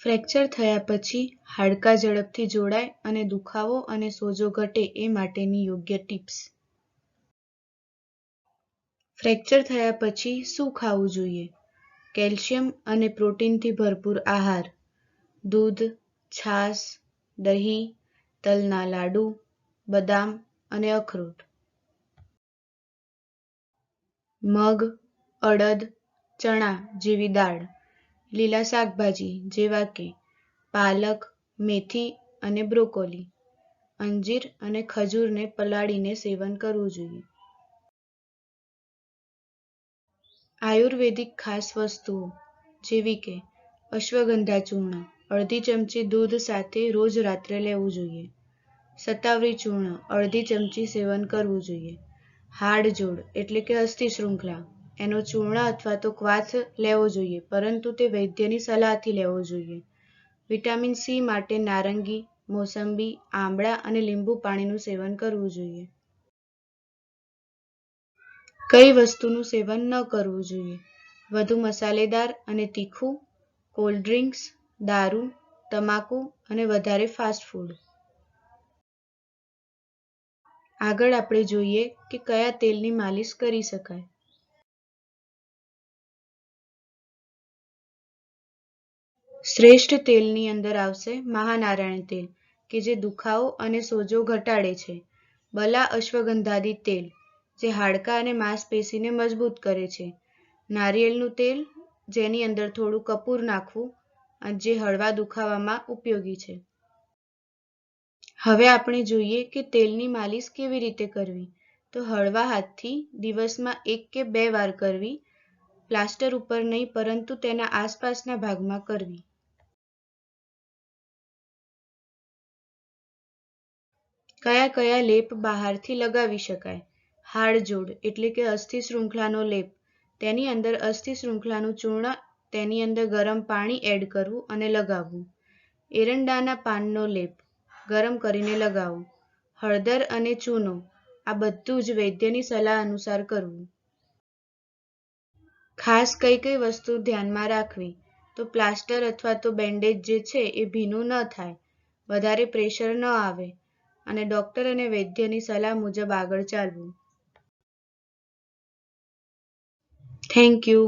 Fracture થયા પછી હાડકાં ઝડપથી જોડાય અને દુખાવો અને સોજો ઘટે એ માટેની યોગ્ય ટિપ્સ. ફ્રેક્ચર થયા પછી શું ખાવું જોઈએ? કેલ્શિયમ અને પ્રોટીનથી ભરપૂર આહાર. દૂધ, છાશ, દહીં, તલના લાડુ, બદામ અને અખરોટ. મગ, અડદ, ચણા જેવી દાળ. લીલા શાકભાજી જેવા કે પાલક, મેથી અને બ્રોકોલી. અંજીર અને ખજૂરને પલાળીને સેવન કરવું જોઈએ. આયુર્વેદિક ખાસ વસ્તુઓ જેવી કે અશ્વગંધા ચૂર્ણ, અડધી ચમચી દૂધ સાથે રોજ રાત્રે લેવું જોઈએ. સતાવરી ચૂર્ણ, અડધી ચમચી સેવન કરવું જોઈએ. હાડજોડ એટલે કે અસ્થિ શૃંખલા એનો ચૂર્ણ અથવા તો ક્વાથ લેવો જોઈએ, પરંતુ તે વૈદ્યની સલાહથી લેવો જોઈએ. વિટામિન સી માટે નારંગી, મોસંબી, આમળા અને લીંબુ પાણીનું સેવન કરવું જોઈએ. કઈ વસ્તુનું સેવન ન કરવું જોઈએ? વધુ મસાલેદાર અને તીખું, કોલ્ડ ડ્રિંક્સ, દારૂ, તમાકુ અને વધારે ફાસ્ટ ફૂડ. આગળ આપણે જોઈએ કે કયા તેલની માલિશ કરી શકાય. શ્રેષ્ઠ તેલની અંદર આવશે મહાનારાયણ તેલ, કે જે દુખાવો અને સોજો ઘટાડે છે. બલા અશ્વગંધાદી તેલ, જે હાડકાં અને માંસપેશીને મજબૂત કરે છે. નારિયેળનું તેલ, જેની અંદર થોડું કપૂર નાખવું, અને જે હળવા દુખાવામાં ઉપયોગી છે. હવે આપણે જોઈએ કે તેલની માલિશ કેવી રીતે કરવી. તો હળવા હાથથી દિવસમાં એક કે બે વાર કરવી, પ્લાસ્ટર ઉપર નહીં, પરંતુ તેના આસપાસના ભાગમાં કરવી. કયા કયા લેપ બહારથી લગાવી શકાય? હાડજોડ એટલે કે અસ્થિ શૃંખલાનો લેપ. તેની અંદર અસ્થિ શૃંખલાનું ચૂર્ણ, તેની અંદર ગરમ પાણી એડ કરવું અને લગાવવું. એરંડાના પાનનો લેપ, ગરમ કરીને લગાવો. હળદર અને ચૂનો, આ બધું જ વૈદ્યની સલાહ અનુસાર કરવું. ખાસ કઈ કઈ વસ્તુ ધ્યાનમાં રાખવી? તો પ્લાસ્ટર અથવા તો બેન્ડેજ જે છે એ ભીનું ન થાય. વધારે પ્રેશર ન આવે. અને ડૉક્ટર અને વૈદ્યની સલાહ મુજબ આગળ ચાલવું. Thank you